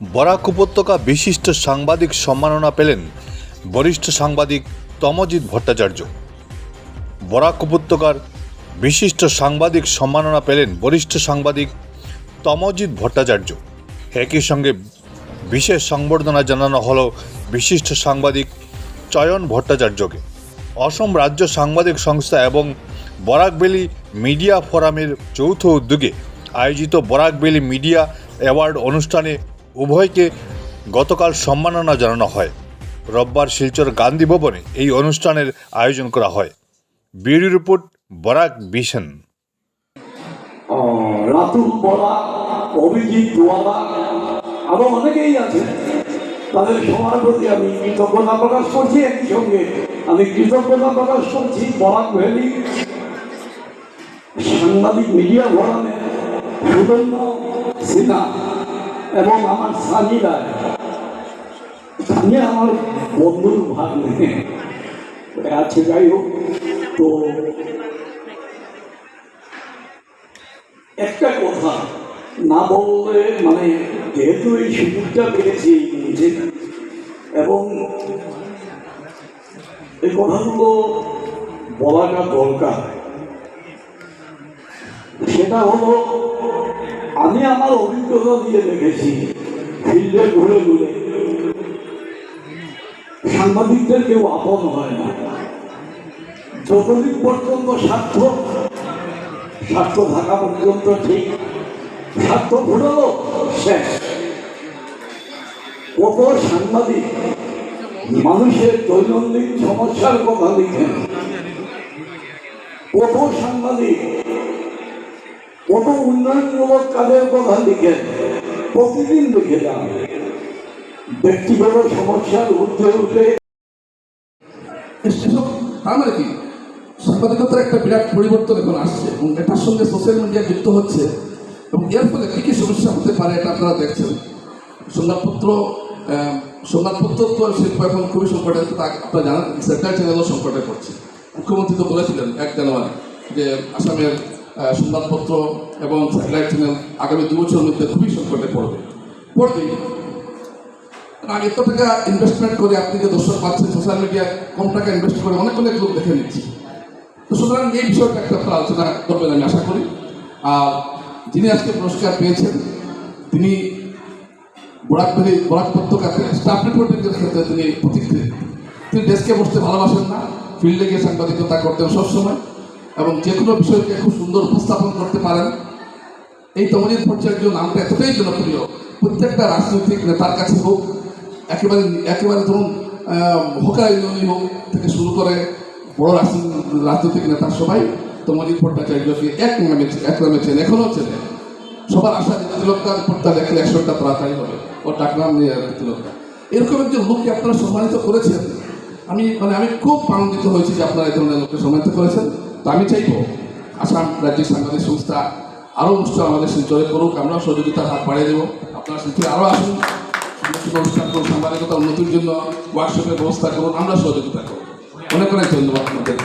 বরাক উপত্যকা বিশিষ্ট সাংবাদিক সম্মাননা পেলেন বরিষ্ঠ সাংবাদিক তমজিৎ ভট্টাচার্য। বরাক উপত্যকার বিশিষ্ট সাংবাদিক সম্মাননা পেলেন বরিষ্ঠ সাংবাদিক তমজিৎ ভট্টাচার্য। একই সঙ্গে বিশেষ সংবর্ধনা জানানো হলো বিশিষ্ট সাংবাদিক চয়ন ভট্টাচার্যকে। অসম রাজ্য সাংবাদিক সংস্থা এবং বরাকবেলি মিডিয়া ফোরামের যৌথ উদ্যোগে আয়োজিত বরাকবেলি মিডিয়া অ্যাওয়ার্ড অনুষ্ঠানে উভয়কে গতকাল সম্মাননা জানানো হয়। রোববার শিলচর গান্ধী ভবনে এই অনুষ্ঠানের আয়োজন করা হয়। Bureau report, Barak Bishan. আরও অনেকেই আছে তাদের সবার প্রতি আমি কৃতজ্ঞতা প্রকাশ করছি। একই সঙ্গে আমি কৃতজ্ঞতা প্রকাশ করছি বরাক ভ্যালি সাংবাদিক মিডিয়া ফোরামের সুবর্ণ সিনহা। এবং আমার সানি রায় আমার বন্ধুর ভাগ নেই আছে, যাই হোক, তো একটা কথা, না বললে মানে যেহেতু এই সুযোগটা পেয়েছি এবং এই কথাগুলো বলাটা দরকার। সেটা হলো আমি আমার অভিজ্ঞতা দিয়ে দেখেছি। ফিল্ডে ঘুরে ঘুরে। সাংবাদিকদের কেউ আপন হয় না। যতদিন পর্যন্ত স্বার্থ স্বার্থ থাকা পর্যন্ত ঠিক, স্বার্থ ফুটালো, শেষ। কত সাংবাদিক মানুষের দৈনন্দিন সমস্যার কথা লিখেন। কত সাংবাদিক কত উন্নয়নমূলক কাজের কথা লিখেন। প্রতিদিন লিখে যান। ব্যক্তিগত সমস্যার উঠে এসব তার মানে কি? সাংবাদিকতার একটা বিরাট পরিবর্তন এখন আসছে এবং এটার সঙ্গে সোশ্যাল মিডিয়া যুক্ত হচ্ছে। এবং এর ফলে কী কী সমস্যা হতে পারে এটা আপনারা দেখছেন। সংবাদপত্র সংবাদপত্র তো শিল্প এখন খুবই সংকটে আপনারা জানেন সেন্ট্রাল চ্যানেলও সংকটে পড়ছে। মুখ্যমন্ত্রী তো বলেছিলেন এক জানুয়ারি যে আসামের সংবাদপত্র এবং স্যাটেলাইট চ্যানেল আগামী দু বছরের মধ্যে খুবই সংকটে পড়বে। পড়বে। আর এত টাকা ইনভেস্টমেন্ট করে আপনি যে দর্শক পাচ্ছেন সোশ্যাল মিডিয়ায় কম টাকা ইনভেস্ট করে অনেক অনেক লোক দেখে নিচ্ছে। তো সুতরাং এই বিষয়টা একটা আলোচনা করবেন আমি আশা করি। আর যিনি আজকে পুরস্কার পেয়েছেন, তিনি বরাকবেলি বরাক উপত্যকাতে স্টাফ রিপোর্টিংয়ের ক্ষেত্রে তিনি প্রতিক্রিয়া তিনি ডেস্কে বসতে ভালোবাসেন না ফিল্ডে গিয়ে সাংবাদিকতা করতেন সবসময়। এবং যে কোনো বিষয়কে খুব সুন্দর উপস্থাপন করতে পারেন। এই তমজিৎ ভট্টাচার্য নামটা এতটাই জনপ্রিয়। প্রত্যেকটা রাজনৈতিক নেতার কাছে হোক, একেবারে একেবারে ধরুন হোকার ইউনিয়ন হোক থেকে শুরু করে বড় রাজনৈতিক নেতা সবাই তমজিৎ ভট্টাচার্যকে এক নামে এক নামে চেন এখনও চেনে। সবার আশা যে তিলকদার রিপোর্টটা দেখলে একশোটা তাড়াতাড়ি হবে। ও ডাকনাম নিয়ে আর এরকম একজন লোককে আপনারা সম্মানিত করেছেন। আমি মানে আমি খুব আনন্দিত হয়েছি যে আপনারা এই ধরনের লোককে সম্মানিত করেছেন। তো আমি চাইব আসাম রাজ্যিক সাংবাদিক সংস্থা আরও অনুষ্ঠান আমাদের শিলচরে করুক, আমরাও সহযোগিতার হাত বাড়িয়ে দেবো। আপনারা শিলচরে আরও আসুন অনুষ্ঠান করুন সাংবাদিকতা উন্নতির জন্য ওয়ার্কশপের ব্যবস্থা করুন আমরা সহযোগিতা করব। অনেক অনেক ধন্যবাদ আপনাদের।